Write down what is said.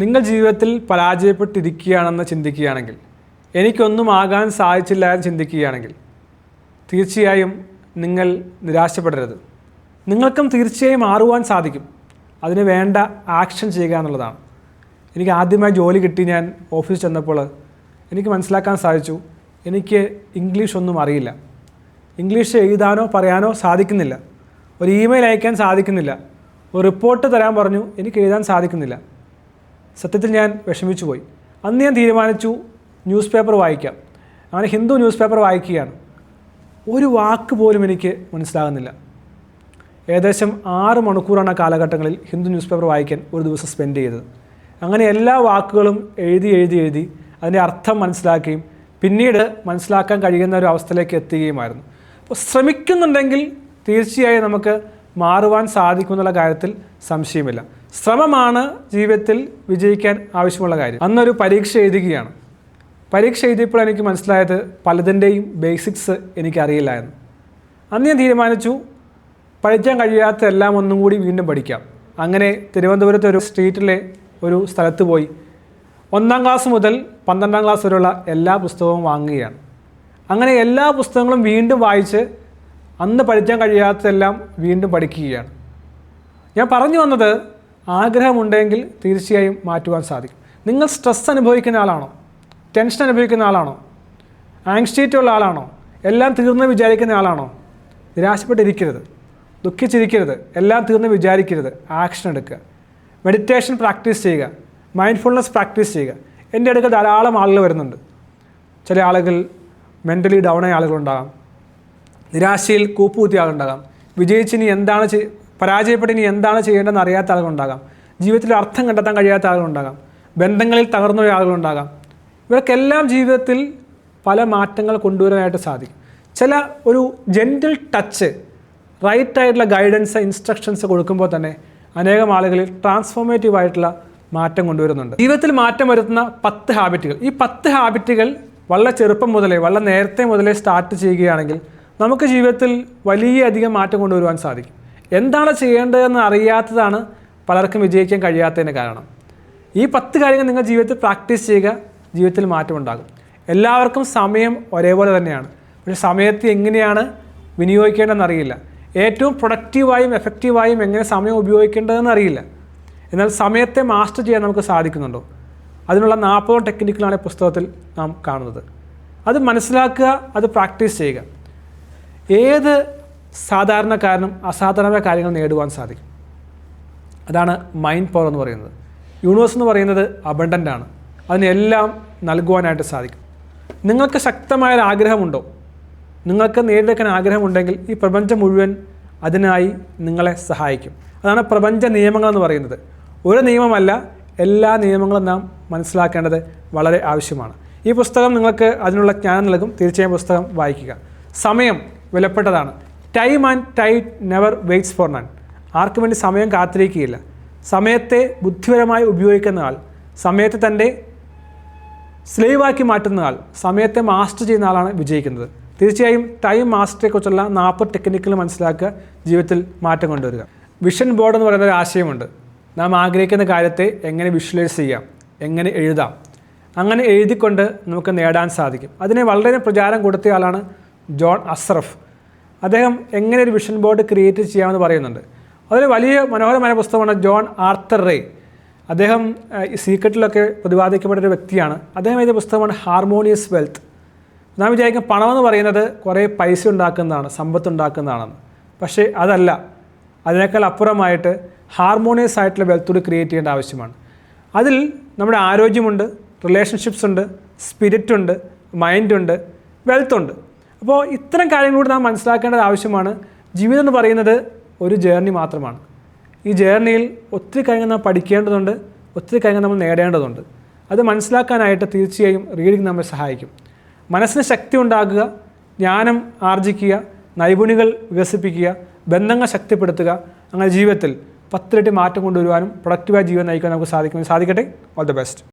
നിങ്ങൾ ജീവിതത്തിൽ പരാജയപ്പെട്ടിരിക്കുകയാണെന്ന് ചിന്തിക്കുകയാണെങ്കിൽ എനിക്കൊന്നും ആകാൻ സാധിച്ചില്ല എന്ന് ചിന്തിക്കുകയാണെങ്കിൽ തീർച്ചയായും നിങ്ങൾ നിരാശപ്പെടരുത്. നിങ്ങൾക്കും തീർച്ചയായും മാറുവാൻ സാധിക്കും. അതിന് വേണ്ട ആക്ഷൻ ചെയ്യുക എന്നുള്ളതാണ്. എനിക്ക് ആദ്യമായി ജോലി കിട്ടി ഞാൻ ഓഫീസിൽ ചെന്നപ്പോൾ എനിക്ക് മനസ്സിലാക്കാൻ സാധിച്ചു. എനിക്ക് ഇംഗ്ലീഷ് ഒന്നും അറിയില്ല. ഇംഗ്ലീഷ് എഴുതാനോ പറയാനോ സാധിക്കുന്നില്ല. ഒരു ഇമെയിൽ അയക്കാൻ സാധിക്കുന്നില്ല. ഒരു റിപ്പോർട്ട് തരാൻ പറഞ്ഞു എനിക്ക് എഴുതാൻ സാധിക്കുന്നില്ല. സത്യത്തിൽ ഞാൻ വിഷമിച്ചു പോയി അന്ന് ഞാൻ തീരുമാനിച്ചു ന്യൂസ് പേപ്പർ വായിക്കാം. അങ്ങനെ ഹിന്ദു ന്യൂസ് പേപ്പർ വായിക്കുകയാണ്. ഒരു വാക്ക് പോലും എനിക്ക് മനസ്സിലാകുന്നില്ല. ഏകദേശം ആറ് മണിക്കൂറാണ് ആ കാലഘട്ടങ്ങളിൽ ഹിന്ദു ന്യൂസ് പേപ്പർ വായിക്കാൻ ഒരു ദിവസം സ്പെൻഡ് ചെയ്തത്. അങ്ങനെ എല്ലാ വാക്കുകളും എഴുതി എഴുതി എഴുതി അതിന്റെ അർത്ഥം മനസ്സിലാക്കുകയും പിന്നീട് മനസ്സിലാക്കാൻ കഴിയുന്ന ഒരു അവസ്ഥയിലേക്ക് എത്തുകയുമായിരുന്നു. അപ്പോൾ ശ്രമിക്കുന്നുണ്ടെങ്കിൽ തീർച്ചയായും നമുക്ക് മാറുവാൻ സാധിക്കുമെന്നുള്ള കാര്യത്തിൽ സംശയമില്ല. ശ്രമമാണ് ജീവിതത്തിൽ വിജയിക്കാൻ ആവശ്യമുള്ള കാര്യം. അന്നൊരു പരീക്ഷ എഴുതുകയാണ്. പരീക്ഷ എഴുതിയപ്പോൾ എനിക്ക് മനസ്സിലായത് പലതിന്റെയും ബേസിക്സ് എനിക്കറിയില്ലായിരുന്നു. അന്ന് ഞാൻ തീരുമാനിച്ചു പഠിക്കാൻ കഴിയാത്ത എല്ലാം ഒന്നും കൂടി വീണ്ടും പഠിക്കാം. അങ്ങനെ തിരുവനന്തപുരത്തെ ഒരു സ്ട്രീറ്റിലെ ഒരു സ്ഥലത്ത് പോയി. ഒന്നാം ക്ലാസ് മുതൽ പന്ത്രണ്ടാം ക്ലാസ് വരെയുള്ള എല്ലാ പുസ്തകവും വാങ്ങുകയാണ്. അങ്ങനെ എല്ലാ പുസ്തകങ്ങളും വീണ്ടും വായിച്ച് അന്ന് പഠിക്കാൻ കഴിയാത്തതെല്ലാം വീണ്ടും പഠിക്കുകയാണ്. ഞാൻ പറഞ്ഞു വന്നത് ആഗ്രഹമുണ്ടെങ്കിൽ തീർച്ചയായും മാറ്റുവാൻ സാധിക്കും. നിങ്ങൾ സ്ട്രെസ് അനുഭവിക്കുന്ന ആളാണോ? ടെൻഷൻ അനുഭവിക്കുന്ന ആളാണോ? ആങ്സ്റ്റൈറ്റി ഉള്ള ആളാണോ? എല്ലാം തീർന്ന് വിചാരിക്കുന്ന ആളാണോ? നിരാശപ്പെട്ടിരിക്കരുത്. ദുഃഖിച്ചിരിക്കരുത്. എല്ലാം തീർന്ന് വിചാരിക്കരുത്. ആക്ഷൻ എടുക്കുക. മെഡിറ്റേഷൻ പ്രാക്ടീസ് ചെയ്യുക. മൈൻഡ്ഫുൾനെസ് പ്രാക്ടീസ് ചെയ്യുക. എന്റെ അടുക്ക ധാരാളം ആളുകൾ വരുന്നുണ്ട്. ചില ആളുകൾ മെന്റലി ഡൗൺ ആയ ആളുകളുണ്ടാകാം. നിരാശയിൽ കൂപ്പുകുത്തിയ ആളുണ്ടാകാം വിജയിച്ചിനി എന്താണ് പരാജയപ്പെട്ട് ഇനി എന്താണ് ചെയ്യേണ്ടതെന്ന് അറിയാത്ത ആളുകളുണ്ടാകാം. ജീവിതത്തിൽ അർത്ഥം കണ്ടെത്താൻ കഴിയാത്ത ആളുകളുണ്ടാകാം. ബന്ധങ്ങളിൽ തകർന്നുപോയ ആളുകളുണ്ടാകാം. ഇവർക്കെല്ലാം ജീവിതത്തിൽ പല മാറ്റങ്ങൾ കൊണ്ടുവരാനായിട്ട് സാധിക്കും. ചില ഒരു ജെന്റിൽ ടച്ച് റൈറ്റ് ആയിട്ടുള്ള ഗൈഡൻസ് ഇൻസ്ട്രക്ഷൻസ് കൊടുക്കുമ്പോൾ തന്നെ അനേകം ആളുകളിൽ ട്രാൻസ്ഫോർമേറ്റീവ് ആയിട്ടുള്ള മാറ്റം കൊണ്ടുവരുന്നുണ്ട്. ജീവിതത്തിൽ മാറ്റം വരുത്തുന്ന പത്ത് ഹാബിറ്റുകൾ ഈ പത്ത് ഹാബിറ്റുകൾ വളരെ ചെറുപ്പം മുതലേ വളരെ നേരത്തെ മുതലേ സ്റ്റാർട്ട് ചെയ്യുകയാണെങ്കിൽ നമുക്ക് ജീവിതത്തിൽ വലിയ അധികം മാറ്റം കൊണ്ടുവരുവാൻ സാധിക്കും. എന്താണ് ചെയ്യേണ്ടതെന്ന് അറിയാത്തതാണ് പലർക്കും വിജയിക്കാൻ കഴിയാത്തതിന് കാരണം. ഈ പത്ത് കാര്യങ്ങൾ നിങ്ങൾ ജീവിതത്തിൽ പ്രാക്ടീസ് ചെയ്യുക ജീവിതത്തിൽ മാറ്റമുണ്ടാകും എല്ലാവർക്കും സമയം ഒരേപോലെ തന്നെയാണ്. പക്ഷെ സമയത്തെ എങ്ങനെയാണ് വിനിയോഗിക്കേണ്ടതെന്ന് അറിയില്ല. ഏറ്റവും പ്രൊഡക്റ്റീവായും എഫക്റ്റീവായും എങ്ങനെ സമയം ഉപയോഗിക്കേണ്ടതെന്ന് അറിയില്ല. എന്നാൽ സമയത്തെ മാസ്റ്റർ ചെയ്യാൻ നമുക്ക് സാധിക്കുന്നുണ്ടോ? അതിനുള്ള നാൽപ്പതോളം ടെക്നിക്കുകളാണ് പുസ്തകത്തിൽ നാം കാണുന്നത്. അത് മനസ്സിലാക്കുക അത് പ്രാക്ടീസ് ചെയ്യുക. ഏത് സാധാരണക്കാരനും അസാധാരണമായ കാര്യങ്ങൾ നേടുവാൻ സാധിക്കും. അതാണ് മൈൻഡ് പവർ എന്ന് പറയുന്നത്. യൂണിവേഴ്സ് എന്ന് പറയുന്നത് അബണ്ടന്റ് ആണ്. അതിനെല്ലാം നൽകുവാനായിട്ട് സാധിക്കും. നിങ്ങൾക്ക് ശക്തമായ ഒരു ആഗ്രഹമുണ്ടോ? നിങ്ങൾക്ക് നേടിയെടുക്കാൻ ആഗ്രഹമുണ്ടെങ്കിൽ ഈ പ്രപഞ്ചം മുഴുവൻ അതിനായി നിങ്ങളെ സഹായിക്കും. അതാണ് പ്രപഞ്ച നിയമങ്ങൾ എന്ന് പറയുന്നത്. ഒരു നിയമമല്ല എല്ലാ നിയമങ്ങളും നാം മനസ്സിലാക്കേണ്ടത് വളരെ ആവശ്യമാണ്. ഈ പുസ്തകം നിങ്ങൾക്ക് അതിനുള്ള ജ്ഞാനം നൽകും. തീർച്ചയായും പുസ്തകം വായിക്കുക. സമയം വിലപ്പെട്ടതാണ്. Time and tide never waits for none ആർക്കും വേണ്ടി സമയം കാത്തിരിക്കുകയില്ല. സമയത്തെ ബുദ്ധിപരമായി ഉപയോഗിക്കുന്ന ആൾ സമയത്തെ തന്റെ സ്ലേവാക്കി മാറ്റുന്ന ആൾ സമയത്തെ മാസ്റ്റർ ചെയ്യുന്ന ആളാണ് വിജയിക്കുന്നത്. തീർച്ചയായും ടൈം മാസ്റ്ററിനെക്കുറിച്ചുള്ള നാൽപ്പത് ടെക്നിക്കുകൾ മനസ്സിലാക്കുക ജീവിതത്തിൽ മാറ്റം കൊണ്ടുവരിക. വിഷൻ ബോർഡ് എന്ന് പറയുന്ന ഒരു ആശയമുണ്ട്. നാം ആഗ്രഹിക്കുന്ന കാര്യത്തെ എങ്ങനെ വിഷ്വലൈസ് ചെയ്യാം എങ്ങനെ എഴുതാം അങ്ങനെ എഴുതിക്കൊണ്ട് നമുക്ക് നേടാൻ സാധിക്കും. അതിനെ വളരെ പ്രചാരം കൊടുത്ത ആളാണ് ജോൺ അസ്രഫ്. അദ്ദേഹം എങ്ങനെ ഒരു വിഷൻ ബോർഡ് ക്രിയേറ്റ് ചെയ്യാമെന്ന് പറയുന്നുണ്ട്. അതൊരു വലിയ മനോഹരമായ പുസ്തകമാണ് ജോൺ ആർത്തർ റേ. അദ്ദേഹം സീക്രട്ടിലൊക്കെ പ്രതിപാദിക്കപ്പെട്ട ഒരു വ്യക്തിയാണ്. അദ്ദേഹം എഴുതിയ പുസ്തകമാണ് ഹാർമോണിയസ് വെൽത്ത് നാം വിചാരിക്കും പണമെന്ന് പറയുന്നത് കുറേ പൈസ ഉണ്ടാക്കുന്നതാണ് സമ്പത്ത് ഉണ്ടാക്കുന്നതാണെന്ന്. പക്ഷേ അതല്ല. അതിനേക്കാൾ അപ്പുറമായിട്ട് ഹാർമോണിയസ് ആയിട്ടുള്ള വെൽത്ത് ക്രിയേറ്റ് ചെയ്യേണ്ട ആവശ്യമാണ്. അതിൽ നമ്മുടെ ആരോഗ്യമുണ്ട് റിലേഷൻഷിപ്സ് ഉണ്ട് സ്പിരിറ്റ് ഉണ്ട് മൈൻഡ് ഉണ്ട് വെൽത്ത് ഉണ്ട്. അപ്പോൾ ഇത്തരം കൂടി നാം മനസ്സിലാക്കേണ്ടത് ആവശ്യമാണ്. ജീവിതം എന്ന് പറയുന്നത് ഒരു ജേർണി മാത്രമാണ്. ഈ ജേർണിയിൽ ഒത്തിരി കാര്യങ്ങൾ നാം പഠിക്കേണ്ടതുണ്ട് ഒത്തിരി കാര്യങ്ങൾ നമ്മൾ നേടേണ്ടതുണ്ട്. അത് മനസ്സിലാക്കാനായിട്ട് തീർച്ചയായും റീഡിംഗ് നമ്മെ സഹായിക്കും. മനസ്സിന് ശക്തി ഉണ്ടാക്കുക ജ്ഞാനം ആർജിക്കുക നൈപുണികൾ വികസിപ്പിക്കുക ബന്ധങ്ങൾ ശക്തിപ്പെടുത്തുക അങ്ങനെ ജീവിതത്തിൽ പത്തിരട്ടി മാറ്റം കൊണ്ടുവരുവാനും പ്രൊഡക്റ്റീവായ ജീവിതം നയിക്കാൻ നമുക്ക് സാധിക്കും. സാധിക്കട്ടെ? All the best